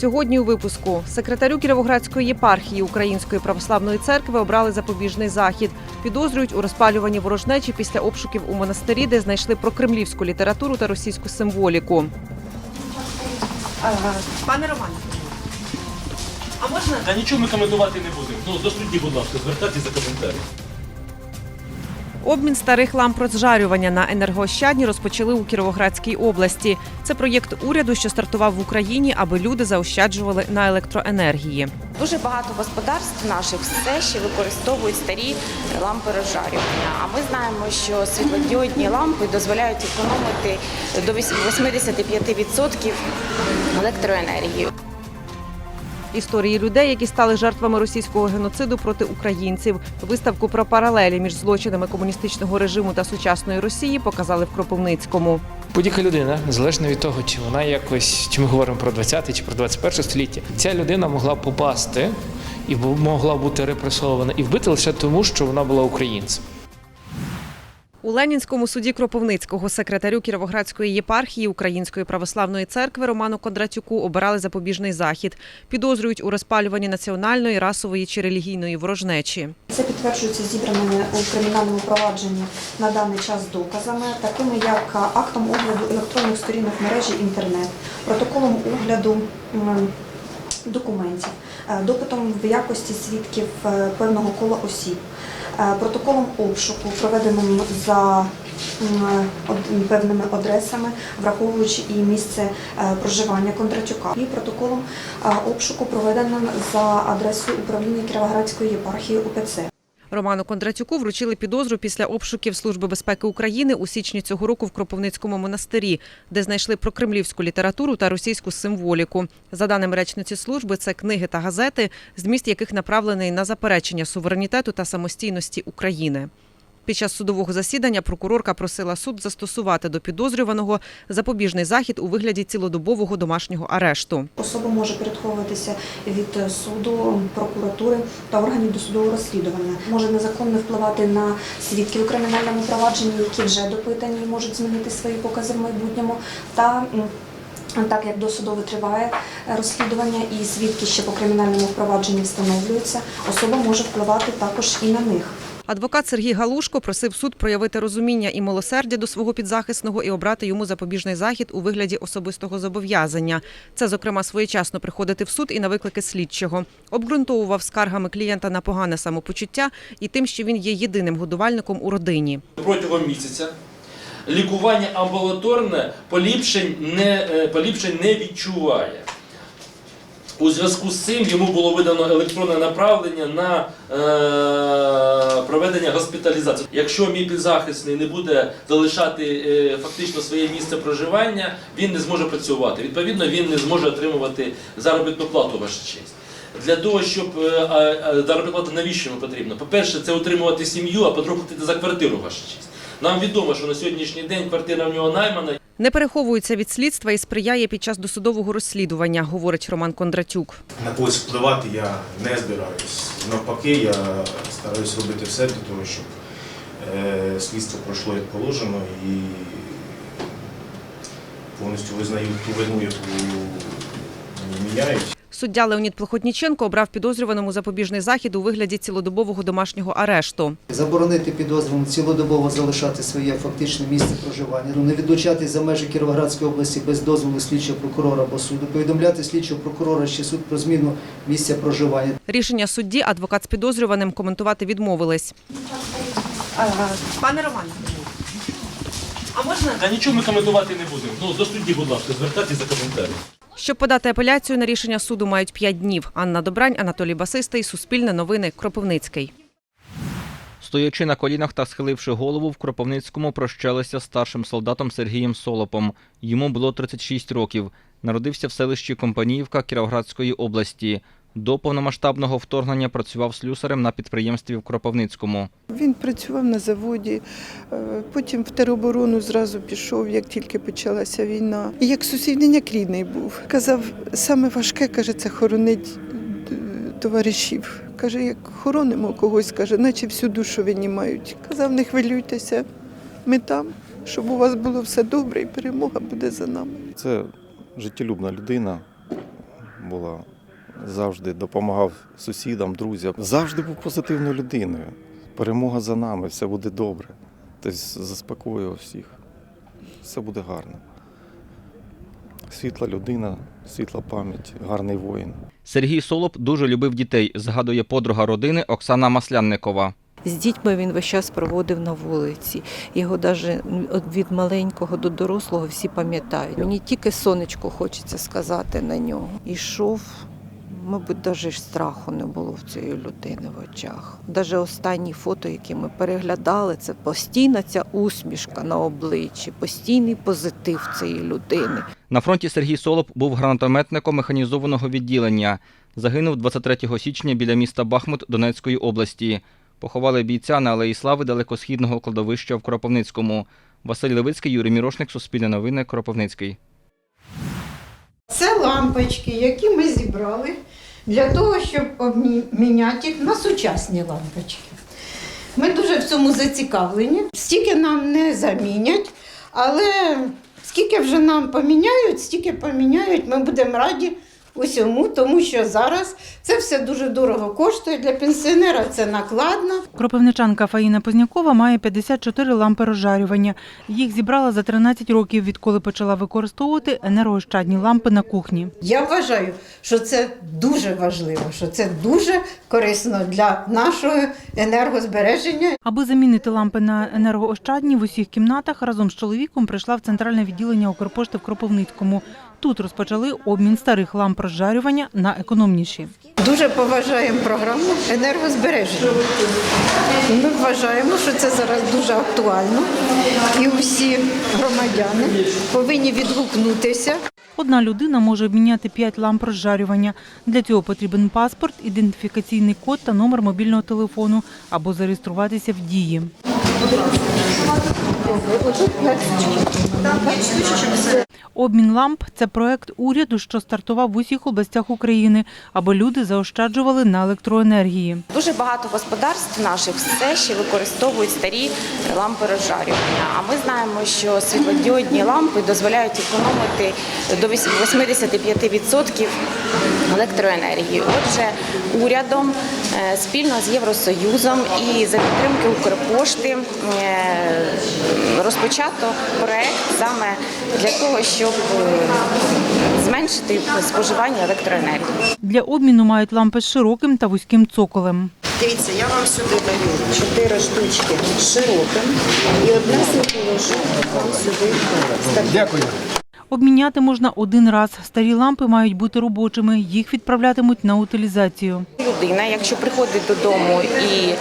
Сьогодні у випуску секретарю Кіровоградської єпархії Української православної церкви обрали запобіжний захід. Підозрюють у розпалюванні ворожнечі після обшуків у монастирі, де знайшли прокремлівську літературу та російську символіку. Пане Романе, а можна Та нічого ми коментувати не будемо. Ну, до судді, будь ласка, звертайтеся за коментарі. Обмін старих ламп розжарювання на енергоощадні розпочали у Кіровоградській області. Це проєкт уряду, що стартував в Україні, аби люди заощаджували на електроенергії. Дуже багато господарств наших все ще використовують старі лампи розжарювання. А ми знаємо, що світлодіодні лампи дозволяють економити до 85% електроенергії. Історії людей, які стали жертвами російського геноциду проти українців. Виставку про паралелі між злочинами комуністичного режиму та сучасної Росії показали в Кропивницькому. Будь-яка людина, незалежно від того, чи вона якось, чи ми говоримо про 20 чи про 21 століття, ця людина могла попасти і могла бути репресована і вбита лише тому, що вона була українцем. У Ленінському суді Кропивницького секретарю Кіровоградської єпархії Української православної церкви Роману Кондратюку обирали запобіжний захід. Підозрюють у розпалюванні національної, расової чи релігійної ворожнечі. Це підтверджується зібраними у кримінальному провадженні на даний час доказами, такими як актом огляду електронних сторінок мережі інтернет, протоколом огляду документів, е, допитом в якості свідків е, певного кола осіб, протоколом обшуку, проведеним за певними адресами, враховуючи і місце е, проживання Кондратюка, і протоколом е, обшуку, проведеним за адресою управління Кіровоградської єпархії УПЦ. Роману Кондратюку вручили підозру після обшуків Служби безпеки України у січні цього року в Кропивницькому монастирі, де знайшли прокремлівську літературу та російську символіку. За даними речниці служби, це книги та газети, зміст яких направлений на заперечення суверенітету та самостійності України. Під час судового засідання прокурорка просила суд застосувати до підозрюваного запобіжний захід у вигляді цілодобового домашнього арешту. Особа може переховуватися від е, суду, прокуратури та органів досудового розслідування. Може незаконно впливати на свідків у кримінальному провадженні, які вже допитані і можуть змінити свої покази в майбутньому. Та так як досудове триває е, розслідування і свідки ще по кримінальному провадженні встановлюються, особа може впливати також і на них. Адвокат Сергій Галушко просив суд проявити розуміння і милосердя до свого підзахисного і обрати йому запобіжний захід у вигляді особистого зобов'язання. Це, зокрема, своєчасно приходити в суд і на виклики слідчого. Обґрунтовував скаргами клієнта на погане самопочуття і тим, що він є єдиним годувальником у родині. Протягом місяця лікування амбулаторне поліпшень не, е, поліпшень не відчуває. У зв'язку з цим йому було видано електронне направлення на е, проведення госпіталізації. Якщо мій підзахисний не буде залишати е, фактично своє місце проживання, він не зможе працювати. Відповідно, він не зможе отримувати заробітну плату, ваша честь. Для того, щоб е, заробітна плата навіщо йому потрібно? По-перше, це утримувати сім'ю, а по-друге, за квартиру, ваша честь. Нам відомо, що на сьогоднішній день квартира в нього наймана. Не переховується від слідства і сприяє під час досудового розслідування, говорить Роман Кондратюк. На когось впливати я не збираюсь. Навпаки, я стараюсь робити все для того, щоб е, слідство пройшло як положено і повністю визнаю ту вину, яку міняють. Суддя Леонід Плохотніченко обрав підозрюваному запобіжний захід у вигляді цілодобового домашнього арешту. Заборонити підозрюваному цілодобово залишати своє фактичне місце проживання, ну, не відлучати за межі Кіровоградської області без дозволу слідчого прокурора або суду, повідомляти слідчого прокурора чи суд про зміну місця проживання. Рішення судді адвокат з підозрюваним коментувати відмовились. Пане Романе, а можна? Та нічого ми коментувати не будемо. Ну, до судді, будь ласка, звертайтеся за коментарі. Щоб подати апеляцію на рішення суду, мають 5 днів. Анна Добрань, Анатолій Басистий, Суспільне новини, Кропивницький. Стоячи на колінах та схиливши голову, в Кропивницькому прощалися старшим солдатом Сергієм Солопом. Йому було 36 років. Народився в селищі Компаніївка Кіровоградської області. До повномасштабного вторгнення працював слюсарем на підприємстві в Кропивницькому. Він працював на заводі, е, потім в тероборону зразу пішов, як тільки почалася війна. І як сусідній, як рідний був. Казав, саме важке, каже, це хоронить е, товаришів. Каже, як хоронимо когось, каже, наче всю душу винімають. Казав, не хвилюйтеся, ми там, щоб у вас було все добре і перемога буде за нами. Це життєлюбна людина, була. Завжди допомагав сусідам, друзям. Завжди був позитивною людиною. Перемога за нами, все буде добре. Тобто заспокоював всіх. Все буде гарно. Світла людина, світла пам'ять, гарний воїн. Сергій Солоп дуже любив дітей, згадує подруга родини Оксана Маслянникова. З дітьми він весь час проводив на вулиці. Його навіть від маленького до дорослого всі пам'ятають. Мені тільки сонечко хочеться сказати на нього. Ішов, мабуть, навіть страху не було в цієї людини в очах. Навіть останні фото, які ми переглядали, це постійна ця усмішка на обличчі, постійний позитив цієї людини. На фронті Сергій Солоп був гранатометником механізованого відділення. Загинув 23 січня біля міста Бахмут Донецької області. Поховали бійця на Алеї Слави далекосхідного кладовища в Кропивницькому. Василь Левицький, Юрій Мірошник, Суспільне новини, Кропивницький. Це лампочки, які ми зібрали для того, щоб обміняти їх на сучасні лампочки. Ми дуже в цьому зацікавлені. Стільки нам не замінять, але скільки вже нам поміняють, стільки поміняють, ми будемо раді усьому, тому що зараз це все дуже дорого коштує для пенсіонера, це накладно. Кропивничанка Фаїна Познякова має 54 лампи розжарювання. Їх зібрала за 13 років, відколи почала використовувати енергоощадні лампи на кухні. Я вважаю, що це дуже важливо, що це дуже корисно для нашого енергозбереження. Аби замінити лампи на енергоощадні в усіх кімнатах, разом з чоловіком прийшла в центральне відділення Укрпошти в Кропивницькому. Тут розпочали обмін старих ламп розжарювання на економніші. Дуже поважаємо програму енергозбереження. Ми вважаємо, що це зараз дуже актуально, і усі громадяни повинні відгукнутися. Одна людина може обміняти 5 ламп розжарювання. Для цього потрібен паспорт, ідентифікаційний код та номер мобільного телефону або зареєструватися в дії. Обмін ламп це проект уряду, що стартував в усіх областях України, аби люди заощаджували на електроенергії. Дуже багато господарств наших все ще використовують старі лампи розжарювання. А ми знаємо, що світлодіодні лампи дозволяють економити до 85% електроенергії. Отже, урядом е, спільно з Євросоюзом і за підтримки Укрпошти е, розпочато проект саме для того, щоб е, зменшити споживання електроенергії. Для обміну мають лампи з широким та вузьким цоколем. Дивіться, я вам сюди даю чотири штучки широким і одне світло вам сюди. Дякую. Обміняти можна один раз. Старі лампи мають бути робочими. Їх відправлятимуть на утилізацію. Людина, якщо приходить додому і е,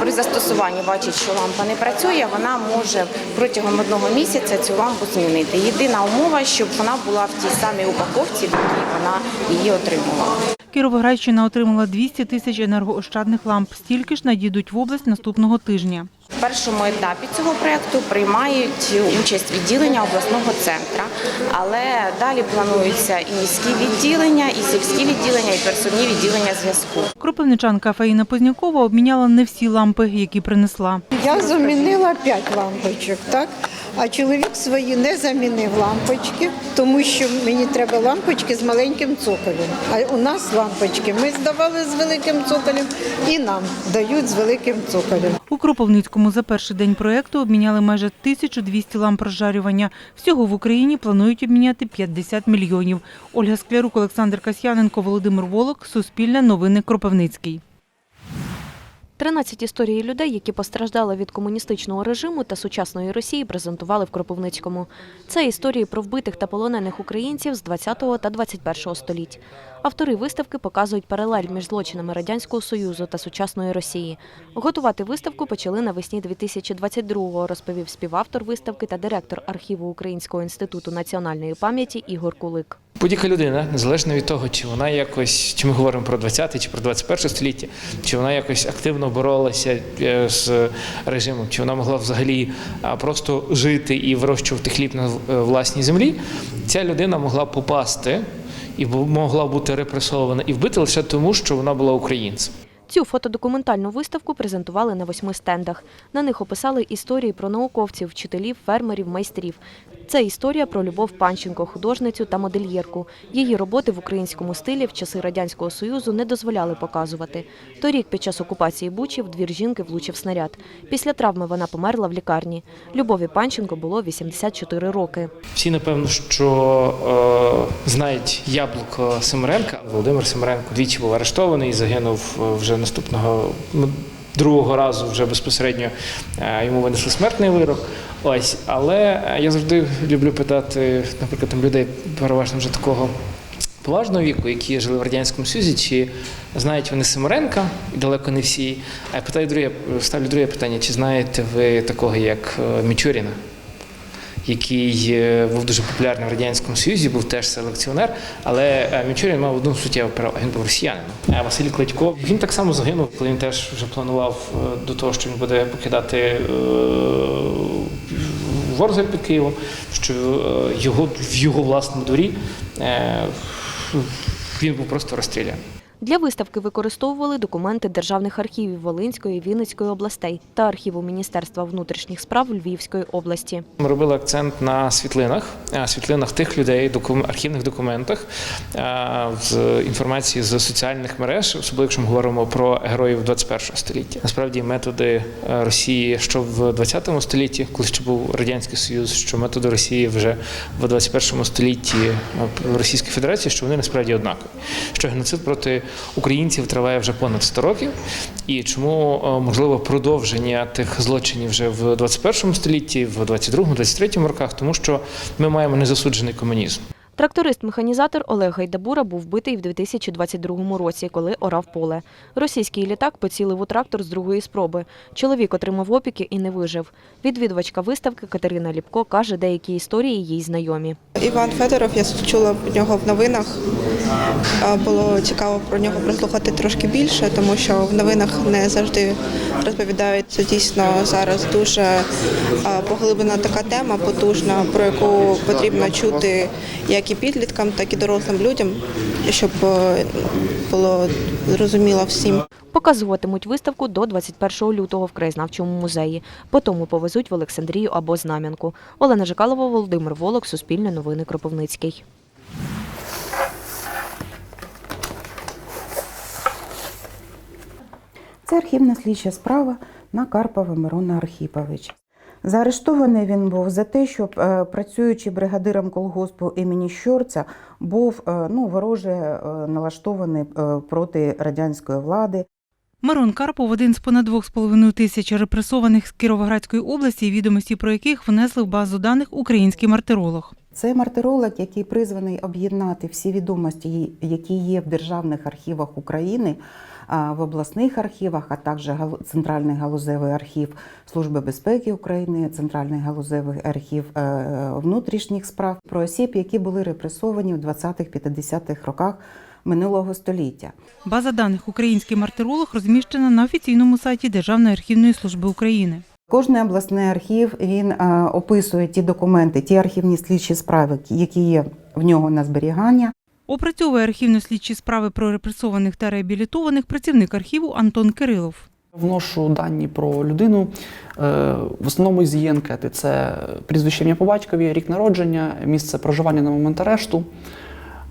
при застосуванні бачить, що лампа не працює, вона може протягом одного місяця цю лампу змінити. Єдина умова, щоб вона була в тій самій упаковці, в якій вона її отримувала. Кіровоградщина отримала 200 тисяч енергоощадних ламп. Стільки ж надійдуть в область наступного тижня. Першому етапі цього проєкту приймають участь відділення обласного центру, але далі плануються і міські відділення, і сільські відділення, і персонні відділення зв'язку. Кропивничанка Фаїна Познякова обміняла не всі лампи, які принесла. Я замінила п'ять лампочок, так? А чоловік свої не замінив лампочки, тому що мені треба лампочки з маленьким цоколем. А у нас лампочки ми здавали з великим цоколем і нам дають з великим цоколем. У Кропивницькому за перший день проєкту обміняли майже 1200 ламп розжарювання. Всього в Україні планують обміняти 50 мільйонів. Ольга Склярук, Олександр Касьяненко, Володимир Волок. Суспільне новини Кропивницький. 13 історій людей, які постраждали від комуністичного режиму та сучасної Росії, презентували в Кропивницькому. Це історії про вбитих та полонених українців з 20 та 21 століть. Автори виставки показують паралель між злочинами Радянського Союзу та сучасної Росії. Готувати виставку почали навесні 2022-го, розповів співавтор виставки та директор архіву Українського інституту національної пам'яті Ігор Кулик. Будь-яка людина, незалежно від того, чи вона якось, чи ми говоримо про 20 чи про 21 століття, чи вона якось активно боролася е, з режимом, чи вона могла взагалі просто жити і вирощувати хліб на е, власній землі, ця людина могла попасти і могла бути репресована і вбита лише тому, що вона була українцем. Цю фотодокументальну виставку презентували на восьми стендах. На них описали історії про науковців, вчителів, фермерів, майстрів. Це історія про Любов Панченко, художницю та модельєрку. Її роботи в українському стилі в часи радянського союзу не дозволяли показувати. Торік під час окупації Бучі в двір жінки влучив снаряд. Після травми вона померла в лікарні. Любові Панченко було 84 роки. Всі, напевно, що е, знають яблуко Семеренка. Володимир Семеренко двічі був арештований і загинув е, вже наступного другого разу, вже безпосередньо е, йому винесли смертний вирок. Ось, але я завжди люблю питати, наприклад, там людей переважно вже такого. Поважного віку, які жили в радянському Союзі, чи знають вони Семеренка, і далеко не всі. А я питаю друге, ставлю друге питання: чи знаєте ви такого, як е, Мічуріна? Який е, був дуже популярний в радянському Союзі, був теж селекціонер, але е, Мічурін мав одну суттєву перевагу. Він був росіянином. А Василь Клитько він так само загинув, коли він теж вже планував е, до того, що він буде покидати Ворзель під Києвом, що його в його власному дворі він був просто розстріляний. Для виставки використовували документи державних архівів Волинської, Вінницької областей та архіву Міністерства внутрішніх справ Львівської області. Ми робили акцент на світлинах, світлинах тих людей, архівних документах з інформації з соціальних мереж, особливо якщо ми говоримо про героїв 21 століття. Насправді методи е, Росії, що в 20 столітті, коли ще був радянський союз, що методи Росії вже в 21 столітті е, в Російській Федерації, що вони насправді однакові. Що геноцид проти українців триває вже понад 100 років, і чому е, можливо продовження тих злочинів вже в 21 столітті, в 22-23 роках, тому що ми маємо незасуджений комунізм. Тракторист-механізатор Олег Гайдабура був вбитий в 2022 році, коли орав поле. Російський літак поцілив у трактор з другої спроби. Чоловік отримав опіки і не вижив. Відвідувачка виставки Катерина Ліпко каже, деякі історії їй знайомі. Іван Федоров, я чула про нього в новинах. Було цікаво про нього прослухати трошки більше, тому що в новинах не завжди розповідають. Це дійсно зараз дуже поглиблена така тема, потужна, про яку потрібно чути як і підліткам, так і дорослим людям, щоб е, було зрозуміло всім. Показуватимуть виставку до 21 лютого в краєзнавчому музеї. Потім повезуть в Олександрію або Знам'янку. Олена Жикалова, Володимир Волок, Суспільне новини Кропивницький. Це архівна слідча справа на Карпова Мирона Архіповича. Заарештований він був за те, що е, працюючи бригадиром колгоспу імені Щорця, був е, ну, вороже е, налаштований проти радянської влади. Марон Карпов один з понад 2,5 тисяч репресованих з Кіровоградської області, відомості про яких внесли в базу даних український мартиролог. Це мартиролог, який призваний об'єднати всі відомості, які є в державних архівах України, в обласних архівах, а також Центральний галузевий архів Служби безпеки України, Центральний галузевий архів е, внутрішніх справ про осіб, які були репресовані в 20-50-х роках минулого століття. База даних український мартиролог розміщена на офіційному сайті Державної архівної служби України. Кожний обласний архів він е, описує ті документи, ті архівні слідчі справи, які є в нього на зберігання. Опрацьовує архівно-слідчі справи про репресованих та реабілітованих працівник архіву Антон Кирилов. Вношу дані про людину. Е, В основному із її анкети це прізвище ім'я по батькові, рік народження, місце проживання на момент арешту,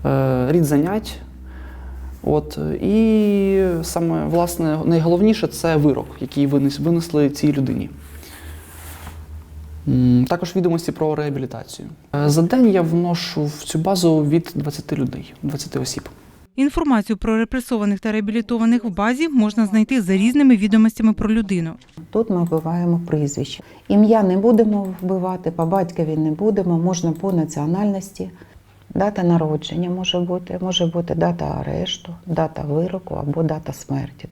е, рід занять. От, і саме власне найголовніше це вирок, який винес- винесли цій людині. Також відомості про реабілітацію. Е, За день я вношу в цю базу від 20 людей, 20 осіб. Інформацію про репресованих та реабілітованих в базі можна знайти за різними відомостями про людину. Тут ми вбиваємо прізвище. Ім'я не будемо вбивати, по батькові не будемо, можна по національності. Дата народження може бути, може бути дата арешту, дата вироку або дата смерті.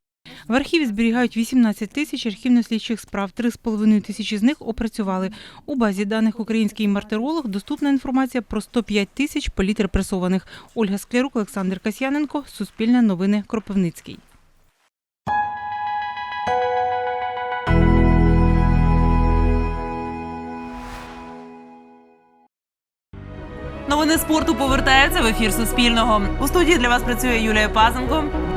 В архіві зберігають 18 тисяч архівно-слідчих справ. 3,5 тисячі з них опрацювали. У базі даних «Український мартиролог» доступна інформація про 105 тисяч політрепресованих. Ольга Склярук, Олександр Касьяненко, Суспільне новини, Кропивницький. Новини спорту повертаються в ефір Суспільного. У студії для вас працює Юлія Пазенко.